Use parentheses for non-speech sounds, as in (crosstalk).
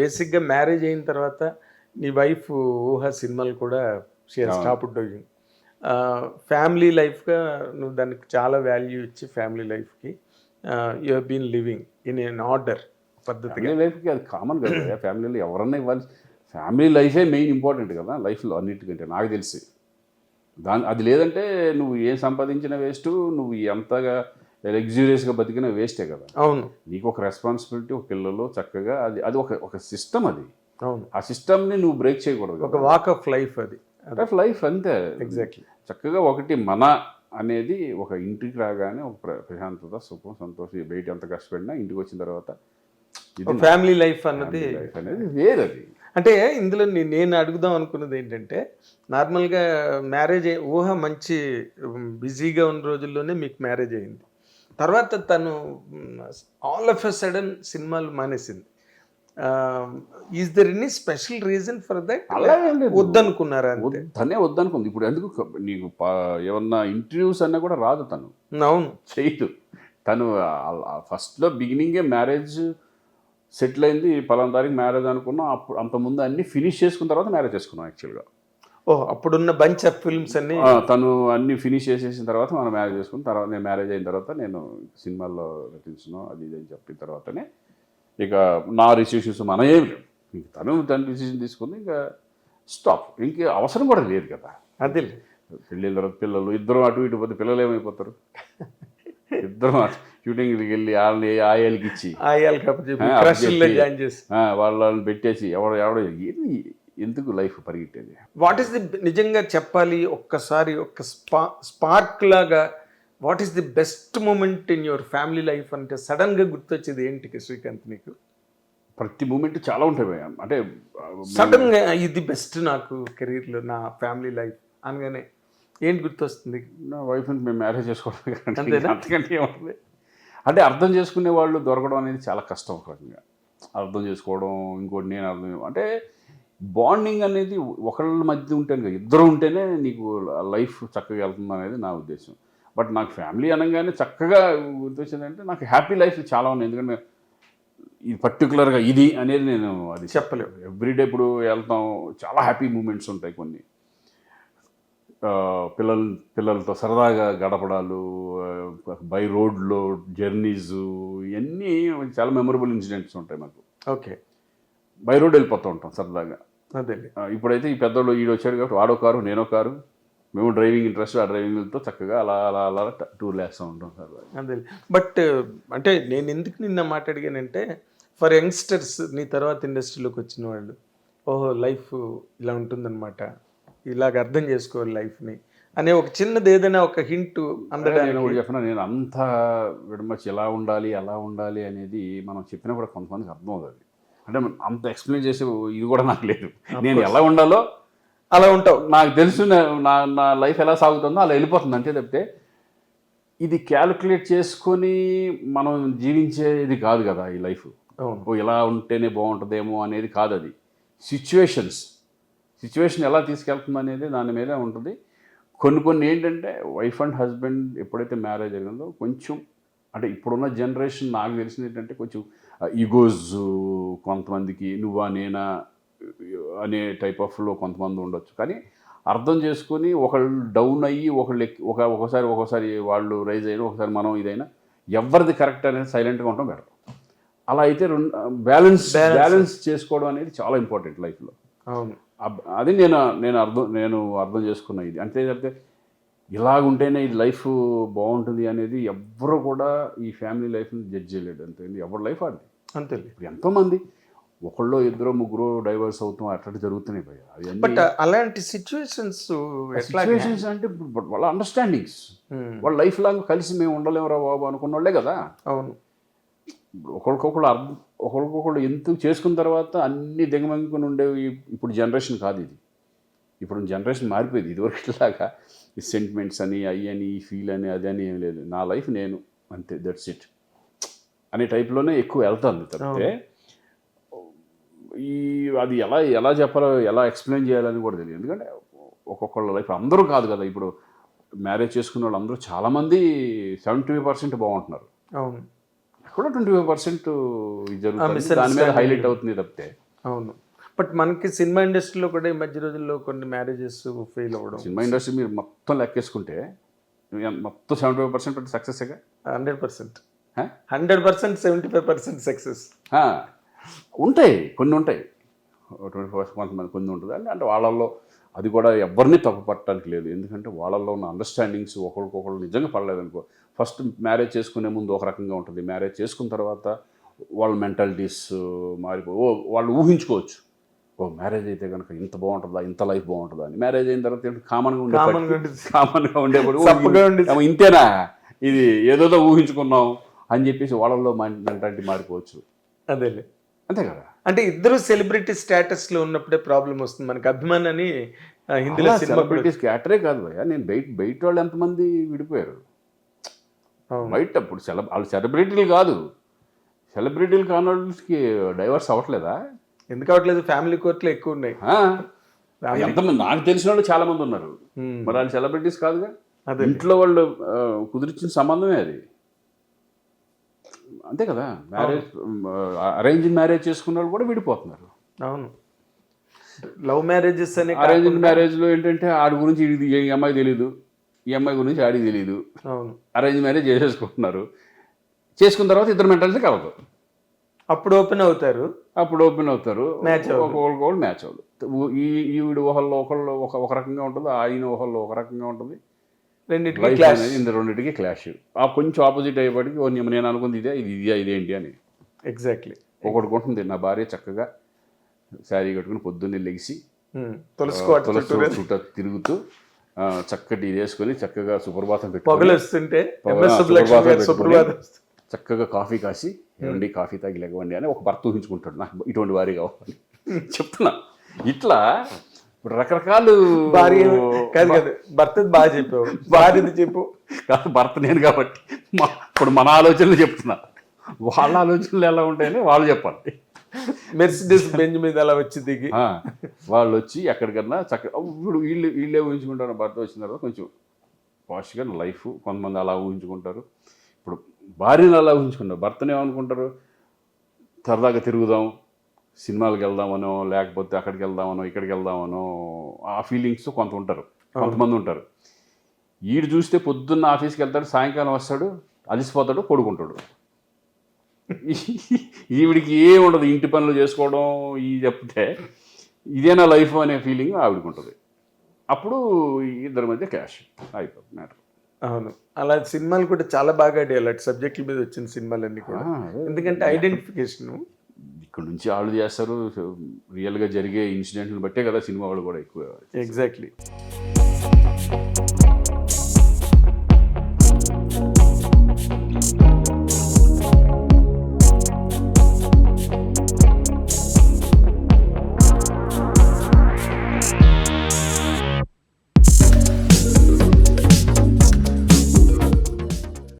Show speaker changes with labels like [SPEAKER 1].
[SPEAKER 1] బేసిక్గా మ్యారేజ్ అయిన తర్వాత నీ వైఫ్ ఊహ సినిమాలు కూడా షేర్ స్టాప్ డూయింగ్ ఫ్యామిలీ లైఫ్గా నువ్వు దానికి చాలా వాల్యూ ఇచ్చి ఫ్యామిలీ లైఫ్కి you been living in an order పద్ధతిగా.
[SPEAKER 2] లైఫ్కి అది కామన్ కదా ఫ్యామిలీలో ఎవరన్నా ఇవ్వాలి. ఫ్యామిలీ లైఫే మెయిన్ ఇంపార్టెంట్ కదా లైఫ్లో అన్నిటికంటే నాకు తెలిసి. దాని అది లేదంటే నువ్వు ఏం సంపాదించిన వేస్ట్ నువ్వు ఎంతగా లగ్జూరియస్గా బతికిన వేస్టే కదా.
[SPEAKER 1] అవును.
[SPEAKER 2] నీకు ఒక రెస్పాన్సిబిలిటీ ఒక పిల్లలు చక్కగా అది అది ఒక ఒక సిస్టమ్ అది.
[SPEAKER 1] అవును.
[SPEAKER 2] ఆ సిస్టమ్ని నువ్వు బ్రేక్ చేయకూడదు
[SPEAKER 1] ఒక వాక్ ఆఫ్ లైఫ్ అది.
[SPEAKER 2] లైఫ్ అంతే.
[SPEAKER 1] ఎగ్జాక్ట్లీ
[SPEAKER 2] చక్కగా ఒకటి మన అనేది ఒక ఇంటికి రాగానే ఒక ప్ర- ప్రశాంతత సుఖం సంతోషం బయట ఎంత కష్టపడినా ఇంటికి వచ్చిన తర్వాత
[SPEAKER 1] ఫ్యామిలీ లైఫ్ అన్నది
[SPEAKER 2] అనేది వేరు అది
[SPEAKER 1] అంటే ఇందులో నేను అడుగుదాం అనుకున్నది ఏంటంటే నార్మల్గా మ్యారేజ్ ఊహ మంచి బిజీగా ఉన్న రోజుల్లోనే మీకు మ్యారేజ్ అయింది. తర్వాత తను ఆల్ ఆఫ్ ఎ సడన్ సినిమాలు మానేసింది. Is there any special reason for that. వద్దనుకున్నారా
[SPEAKER 2] తనే వద్దనుకుంది. ఇప్పుడు ఎందుకు నీకు ఏమన్నా ఇంటర్వ్యూస్ అన్నా కూడా రాదు తను.
[SPEAKER 1] అవును.
[SPEAKER 2] చేయదు తను ఫస్ట్లో బిగినింగే మ్యారేజ్ సెటిల్ అయింది. పలానా తారీఖు మ్యారేజ్ అనుకున్నాం. అప్పుడు అంతకుముందు అన్ని ఫినిష్ చేసుకున్న తర్వాత మ్యారేజ్ చేసుకున్నాం యాక్చువల్గా
[SPEAKER 1] ఓ అప్పుడున్న బంచ్ ఆఫ్ ఫిల్మ్స్ అన్ని
[SPEAKER 2] తను అన్ని ఫినిష్ చేసేసిన తర్వాత మనం మ్యారేజ్ చేసుకున్న తర్వాత నేను మ్యారేజ్ అయిన తర్వాత నేను సినిమాల్లో నటించను అది ఇది అని చెప్పిన తర్వాతనే ఇక నా రిసీషన్స్ మన ఏం లేవు. ఇంక తను తన డిసిషన్ తీసుకుంది ఇంకా స్టాప్ ఇంక అవసరం కూడా లేదు కదా.
[SPEAKER 1] అదే
[SPEAKER 2] పెళ్ళిన తర్వాత పిల్లలు ఇద్దరు అటు ఇటు పోతే పిల్లలు ఏమైపోతారు? ఇద్దరు షూటింగ్కి వెళ్ళి వాళ్ళని ఆయాలకి ఇచ్చి.
[SPEAKER 1] ఆయాలి కాబట్టి
[SPEAKER 2] ఆ,
[SPEAKER 1] క్రష్లో
[SPEAKER 2] చెప్పి.
[SPEAKER 1] జాయిన్ చేసి.
[SPEAKER 2] ఆ, వాళ్ళని పెట్టేసి ఎవడ ఎవడ ఎందుకు లైఫ్ పరిగెట్టేది?
[SPEAKER 1] వాట్ ఈస్ ది నిజంగా చెప్పాలి? ఒక్కసారి ఒక్క స్పా స్పార్క్ లాగా what is the best moment in your family life అంటే సడన్గా గుర్తొచ్చేది ఏంటి శ్రీకాంత్ నీకు?
[SPEAKER 2] ప్రతి మూమెంట్ చాలా ఉంటాయి. అంటే ఆ,
[SPEAKER 1] సడన్గా ఇది బెస్ట్ నాకు career లో నా ఫ్యామిలీ లైఫ్ అనగానే ఏంటి గుర్తొస్తుంది?
[SPEAKER 2] నా వైఫ్ని మేము మ్యారేజ్ చేసుకోవడం
[SPEAKER 1] అంతేనా?
[SPEAKER 2] అంతకంటే ఏముంటుంది అంటే అర్థం చేసుకునే వాళ్ళు దొరకడం అనేది చాలా కష్టం ఒక రకంగా. అర్థం చేసుకోవడం ఇంకోటి నేను అర్థం అంటే బాండింగ్ అనేది ఒకళ్ళ మధ్య ఉంటేనే కదా. ఇద్దరు ఉంటేనే నీకు లైఫ్ చక్కగా వెళ్తుంది అనేది నా ఉద్దేశం. బట్ నాకు ఫ్యామిలీ అనగానే చక్కగా గుర్తొచ్చిందంటే నాకు హ్యాపీ లైఫ్ చాలా ఉన్నాయి. ఎందుకంటే ఇది పర్టికులర్గా ఇది అనేది నేను అది
[SPEAKER 1] చెప్పలేవు.
[SPEAKER 2] ఎవ్రీడే ఇప్పుడు వెళ్తాం. చాలా హ్యాపీ మూమెంట్స్ ఉంటాయి కొన్ని. పిల్లలు పిల్లలతో సరదాగా గడపడాలు బై రోడ్లో జర్నీస్ ఇవన్నీ చాలా మెమొరబుల్ ఇన్సిడెంట్స్ ఉంటాయి మాకు.
[SPEAKER 1] ఓకే.
[SPEAKER 2] బై రోడ్ వెళ్ళిపోతూ ఉంటాం సరదాగా.
[SPEAKER 1] అదే
[SPEAKER 2] ఇప్పుడైతే ఈ పెద్దోళ్ళు ఈడు వచ్చాడు కాబట్టి వాడో కారు నేనో కారు మేము డ్రైవింగ్ ఇంట్రెస్ట్ ఆ డ్రైవింగ్తో చక్కగా అలా అలా అలా టూర్ వేస్తూ ఉంటాం సరదాగా
[SPEAKER 1] అదే బట్ అంటే నేను ఎందుకు నిన్న మాట్లాడిగానంటే ఫర్ యంగ్స్టర్స్ నీ తర్వాత ఇండస్ట్రీలోకి వచ్చిన వాళ్ళు ఓహో లైఫ్ ఇలా ఉంటుందన్నమాట. ఇలాగ అర్థం చేసుకోవాలి లైఫ్ని అనే ఒక చిన్నది ఏదైనా ఒక హింట్ అందడానికి.
[SPEAKER 2] చెప్పిన నేను అంత విడమచ్చి ఎలా ఉండాలి ఎలా ఉండాలి అనేది మనం చెప్పినా కూడా కొంతమందికి అర్థం అవుతుంది అంటే అంత ఎక్స్ప్లెయిన్ చేసే ఇది కూడా నాకు లేదు. నేను ఎలా ఉండాలో
[SPEAKER 1] అలా ఉంటావు.
[SPEAKER 2] నాకు తెలుసు నా నా లైఫ్ ఎలా సాగుతుందో అలా వెళ్ళిపోతుంది అంతే తప్పితే ఇది క్యాలిక్యులేట్ చేసుకొని మనం జీవించేది కాదు కదా ఈ లైఫ్. ఇలా ఉంటేనే బాగుంటుందేమో అనేది కాదు అది. సిచ్యువేషన్స్ సిచ్యువేషన్ ఎలా తీసుకెళ్తుంది అనేది దాని మీద ఉంటుంది. కొన్ని కొన్ని ఏంటంటే వైఫ్ అండ్ హస్బెండ్ ఎప్పుడైతే మ్యారేజ్ జరిగిందో కొంచెం అంటే ఇప్పుడున్న జనరేషన్ నాకు తెలిసింది ఏంటంటే కొంచెం ఈగోస్ కొంతమందికి నువ్వా నేనా అనే టైప్ ఆఫ్లో కొంతమంది ఉండొచ్చు. కానీ అర్థం చేసుకొని ఒకళ్ళు డౌన్ అయ్యి ఒకళ్ళు ఎక్కి- ఒక ఒకసారి ఒకసారి వాళ్ళు రైజ్ అయినా ఒకసారి మనం ఇదైనా ఎవరిది కరెక్ట్ అనేది సైలెంట్గా ఉండటం బెటర్. అలా అయితే రెండు బ్యాలెన్స్ బ్యాలెన్స్. చేసుకోవడం అనేది చాలా ఇంపార్టెంట్ లైఫ్లో. అది నేను నేను అర్థం నేను అర్థం చేసుకున్న ఇది. అంతే తప్పితే ఇలాగుంటేనే ఈ లైఫ్ బాగుంటుంది అనేది ఎవ్వరు కూడా ఈ ఫ్యామిలీ లైఫ్ని జడ్జ్ చేయలేడు అంతే ఎవరి లైఫ్
[SPEAKER 1] అంతేలే.
[SPEAKER 2] ఇప్పుడు ఎంతోమంది ఒకళ్ళు ఇద్దరు ముగ్గురు డైవర్స్ అవుతాం అట్లా జరుగుతున్నాయి అది
[SPEAKER 1] బట్ అలాంటి సిచ్యువేషన్స్
[SPEAKER 2] సిచ్యువేషన్స్ అంటే వాళ్ళ అండర్స్టాండింగ్స్. వాళ్ళ లైఫ్ లాంగ్ కలిసి మేము ఉండలేమురా బాబు అనుకున్న వాళ్ళే కదా.
[SPEAKER 1] అవును.
[SPEAKER 2] ఒకరికొకళ్ళు అర్థం ఒకరికొకళ్ళు ఎంత చేసుకున్న తర్వాత అన్ని దిగమంగుకుని ఉండేవి ఇప్పుడు జనరేషన్ కాదు ఇది. ఇప్పుడు జనరేషన్ మారిపోయింది. ఇదివరకు ఈ సెంటిమెంట్స్ అని అయ్యి అని ఈ ఫీల్ అని అది అని ఏం లేదు. నా లైఫ్ నేను అంతే దట్స్ ఇట్ అనే టైప్లోనే ఎక్కువ వెళ్తుంది తప్పితే ఈ అది ఎలా ఎలా చెప్పాలో ఎలా ఎక్స్ప్లెయిన్ చేయాలని కూడా తెలియదు. ఎందుకంటే ఒక్కొక్కళ్ళ లైఫ్ అందరూ కాదు కదా. ఇప్పుడు మ్యారేజ్ చేసుకున్న వాళ్ళు అందరూ చాలామంది సెవెంటీ పర్సెంట్ బాగుంటున్నారు.
[SPEAKER 1] అవును.
[SPEAKER 2] కూడా ట్వంటీ ఫైవ్ పర్సెంట్ జరుగుతుంది. దాని మీద హైలైట్ అవుతుంది తప్పితే.
[SPEAKER 1] అవును. బట్ మనకి సినిమా ఇండస్ట్రీలో కూడా ఈ మధ్య రోజుల్లో కొన్ని మ్యారేజెస్ ఫెయిల్ అవ్వడం.
[SPEAKER 2] సినిమా ఇండస్ట్రీ మీరు మొత్తం లెక్కేసుకుంటే మొత్తం seventy five percent సక్సెస్గా
[SPEAKER 1] hundred percent. Hundred percent seventy five percent success
[SPEAKER 2] ఉంటాయి కొన్ని ఉంటాయి. ట్వంటీ ఫస్ట్ కొంతమంది కొన్ని ఉంటుంది. అంటే అంటే వాళ్ళల్లో అది కూడా ఎవరిని తప్పు పట్టడానికి లేదు. ఎందుకంటే వాళ్ళల్లో ఉన్న అండర్స్టాండింగ్స్ ఒకరికొకరు నిజంగా పడలేదు అనుకో ఫస్ట్ మ్యారేజ్ చేసుకునే ముందు ఒక రకంగా ఉంటుంది. మ్యారేజ్ చేసుకున్న తర్వాత వాళ్ళ మెంటాలిటీస్ మారిపో వాళ్ళు ఊహించుకోవచ్చు. ఓ మ్యారేజ్ అయితే కనుక ఇంత బాగుంటుందా ఇంత లైఫ్ బాగుంటుందా అని. మ్యారేజ్ అయిన తర్వాత కామన్గా ఉండే
[SPEAKER 1] Common గా ఉంటుంది.
[SPEAKER 2] కామన్గా ఉండేప్పుడు
[SPEAKER 1] ఉండేది.
[SPEAKER 2] ఇంతేనా? ఇది ఏదోదో ఊహించుకున్నాం అని చెప్పేసి వాళ్ళల్లో మెంటాలిటీ మారిపోవచ్చు.
[SPEAKER 1] అదేలే.
[SPEAKER 2] అంతే కదా?
[SPEAKER 1] అంటే ఇద్దరు సెలబ్రిటీ స్టేటస్లో ఉన్నప్పుడే ప్రాబ్లం వస్తుంది మనకి. అభిమాన్ అని ఆ, హిందీలో
[SPEAKER 2] సెలబ్రిటీస్ క్యాటరే కాదు భయ్యా. నేను బయట బయట వాళ్ళు ఎంతమంది విడిపోయారు. బయట ఇప్పుడు సెలబ్ వాళ్ళు సెలబ్రిటీలు కాదు. సెలబ్రిటీలు కాని వాళ్ళకి డైవర్స్ అవ్వట్లేదా?
[SPEAKER 1] ఎందుకు అవట్లేదు? ఫ్యామిలీ కోర్టులు ఎక్కువ ఉన్నాయి?
[SPEAKER 2] ఎంతమంది నాకు తెలిసిన వాళ్ళు చాలా మంది ఉన్నారు.
[SPEAKER 1] Hmm.
[SPEAKER 2] మరి వాళ్ళు సెలబ్రిటీస్ కాదుగా?
[SPEAKER 1] అదే.
[SPEAKER 2] ఇంట్లో వాళ్ళు కుదిరించిన సంబంధమే అది. అంతే కదా. మ్యారేజ్ అరేంజ్ మ్యారేజ్ చేసుకున్న వాళ్ళు కూడా విడిపోతున్నారు.
[SPEAKER 1] అవును. లవ్ మ్యారేజెస్ అనే
[SPEAKER 2] అరేంజ్ మ్యారేజ్లో ఏంటంటే ఆడి గురించి ఈ అమ్మాయి తెలియదు ఈ అమ్మాయి గురించి ఆడికి తెలియదు
[SPEAKER 1] అవును.
[SPEAKER 2] అరేంజ్ మ్యారేజ్ చేసేసుకుంటున్నారు. చేసుకున్న తర్వాత ఇద్దరు మెంటాలిటీ కలదు
[SPEAKER 1] అప్పుడు ఓపెన్ అవుతారు.
[SPEAKER 2] అప్పుడు ఓపెన్ అవుతారు. ఒకళ్ళకి ఒకళ్ళు మ్యాచ్ అవ్వదు ఈ ఈవిడ ఊహల్లో ఒకళ్ళు ఒక ఒక రకంగా ఉంటుంది? ఆయన ఊహల్లో ఒక రకంగా ఉంటుంది?
[SPEAKER 1] రెండింటికి క్లాష్
[SPEAKER 2] ఇంత రెండింటికి క్లాష్ ఆ కొంచెం ఆపోజిట్ అయ్యేపటికి నేను అనుకుంది ఇదే ఇది ఇదే ఇదేంటి అని.
[SPEAKER 1] ఎగ్జాక్ట్లీ
[SPEAKER 2] ఒకటి ఉంటుంది నా భార్య చక్కగా శారీ కట్టుకుని పొద్దున్నే లెగిసి తులసి చుట్టూ తిరుగుతూ ఆ, చక్కటి ఇది వేసుకొని చక్కగా సుప్రభాతం
[SPEAKER 1] సుబ్బలక్ష్మి
[SPEAKER 2] సుప్రభాతం చక్కగా కాఫీ కాసి ఏమండి కాఫీ తాగి లేవండి అని ఒక భర్త ఊహించుకుంటాడు. నాకు ఇటువంటి వారి కావాలి (laughs) చెప్తున్నా. ఇట్లా ఇప్పుడు రకరకాలు
[SPEAKER 1] భార్య కాదు కాదు. భర్త బాగా చెప్పావు. భార్యది చెప్పు?
[SPEAKER 2] కాదు భర్త నేను కాబట్టి మా- ఇప్పుడు మన ఆలోచనలు చెప్తున్నా. వాళ్ళ ఆలోచనలు ఎలా ఉంటాయని వాళ్ళు చెప్పాలి.
[SPEAKER 1] మెర్సిడెస్ బెంచ్ మీద అలా వచ్చి దిగి.
[SPEAKER 2] వాళ్ళు వచ్చి ఎక్కడికన్నా చక్కగా ఇప్పుడు వీళ్ళు వీళ్ళే ఊహించుకుంటారు భర్త వచ్చిన తర్వాత కొంచెం పాష్గా లైఫ్ కొంతమంది అలా ఊహించుకుంటారు. ఇప్పుడు భార్యను అలా ఊహించుకుంటారు? భర్తను ఏమనుకుంటారు? సరదాగా తిరుగుదాం సినిమాలకు వెళ్దామనో లేకపోతే అక్కడికి వెళ్దామనో ఇక్కడికి వెళ్దామనో ఆ ఫీలింగ్స్ కొంత ఉంటారు. కొంతమంది ఉంటారు. ఈడు చూస్తే పొద్దున్న ఆఫీస్కి వెళ్తాడు సాయంకాలం వస్తాడు అలసిపోతాడు పడుకుంటాడు. (laughs) ఈవిడికి ఏం ఉండదు ఇంటి పనులు చేసుకోవడం ఈ చెప్తే ఇదేనా లైఫ్ అనే ఫీలింగ్ ఆవిడకి ఉంటుంది. అప్పుడు ఇద్దరి మధ్య క్యాష్ అయిపోతుంది మ్యాటర్.
[SPEAKER 1] అవును. అలా సినిమాలు కూడా చాలా బాగా ఆడాయి. అలాంటి సబ్జెక్టుల మీద వచ్చిన సినిమాలన్నీ కూడా. ఎందుకంటే ఐడెంటిఫికేషన్
[SPEAKER 2] ఇక్కడ నుంచి వాళ్ళు చేస్తారు. రియల్గా జరిగే ఇన్సిడెంట్లు బట్టే కదా సినిమా వాళ్ళు కూడా ఎక్కువ
[SPEAKER 1] ఎగ్జాక్ట్లీ